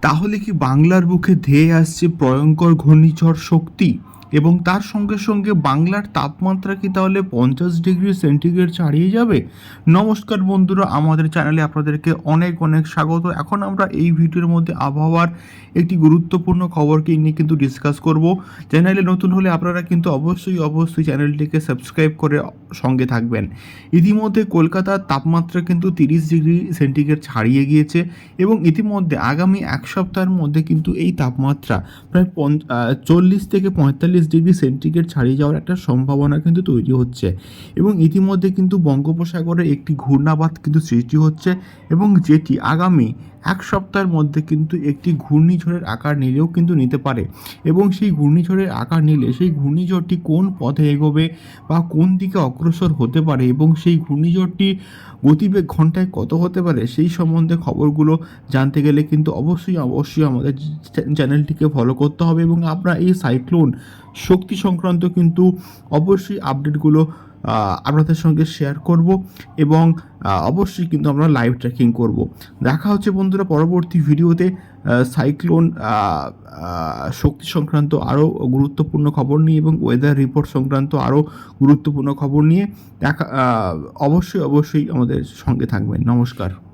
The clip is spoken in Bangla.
তাহলে কি বাংলার বুকে ধেয়ে আসছে প্রয়ঙ্কর ঘূর্ণিঝড় শক্তি? এবং তার সঙ্গে সঙ্গে বাংলার তাপমাত্রা কি তাহলে পঞ্চাশ ডিগ্রি সেন্টিগ্রেড ছাড়িয়ে যাবে? নমস্কার বন্ধুরা, আমাদের চ্যানেলে আপনাদেরকে অনেক অনেক স্বাগত। এখন আমরা এই ভিডিওর মধ্যে আবহাওয়ার একটি গুরুত্বপূর্ণ খবরকে নিয়ে কিন্তু ডিসকাস করব। চ্যানেলে নতুন হলে আপনারা কিন্তু অবশ্যই অবশ্যই চ্যানেলটিকে সাবস্ক্রাইব করে সঙ্গে থাকবেন। ইতিমধ্যে কলকাতার তাপমাত্রা কিন্তু তিরিশ ডিগ্রি সেন্টিগ্রেড ছাড়িয়ে গিয়েছে এবং ইতিমধ্যে আগামী এক সপ্তাহের মধ্যে কিন্তু এই তাপমাত্রা প্রায় চল্লিশ থেকে পঁয়তাল্লিশ ডিগ্রি সেন্টিগ্রেড ছাড়িয়ে যাওয়ার একটা সম্ভাবনা কিন্তু তৈরি হচ্ছে। এবং ইতিমধ্যে কিন্তু বঙ্গোপসাগরে একটি ঘূর্ণাবাত কিন্তু সৃষ্টি হচ্ছে এবং যেটি আগামী এক সপ্তাহের মধ্যে কিন্তু একটি ঘূর্ণিঝড়ের আকার নিলেও কিন্তু নিতে পারে। এবং সেই ঘূর্ণিঝড়ের আকার নিলে সেই ঘূর্ণিঝড়টি কোন পথে এগোবে বা কোন দিকে অগ্রসর হতে পারে এবং সেই ঘূর্ণিঝড়টি গতিবেগ ঘন্টায় কত হতে পারে সেই সম্বন্ধে খবরগুলো জানতে গেলে কিন্তু অবশ্যই অবশ্যই আমাদের চ্যানেলটিকে ফলো করতে হবে এবং আমরা এই সাইক্লোন শক্তি সংক্রান্ত কিন্তু অবশ্যই আপডেটগুলো আপনাদের সঙ্গে শেয়ার করব এবং অবশ্যই কিন্তু আমরা লাইভ ট্র্যাকিং করব। দেখা হচ্ছে বন্ধুরা পরবর্তী ভিডিওতে সাইক্লোন শক্তি সংক্রান্ত আরও গুরুত্বপূর্ণ খবর নিয়ে এবং ওয়েদার রিপোর্ট সংক্রান্ত আরও গুরুত্বপূর্ণ খবর নিয়ে দেখা অবশ্যই অবশ্যই আমাদের সঙ্গে থাকবেন। নমস্কার।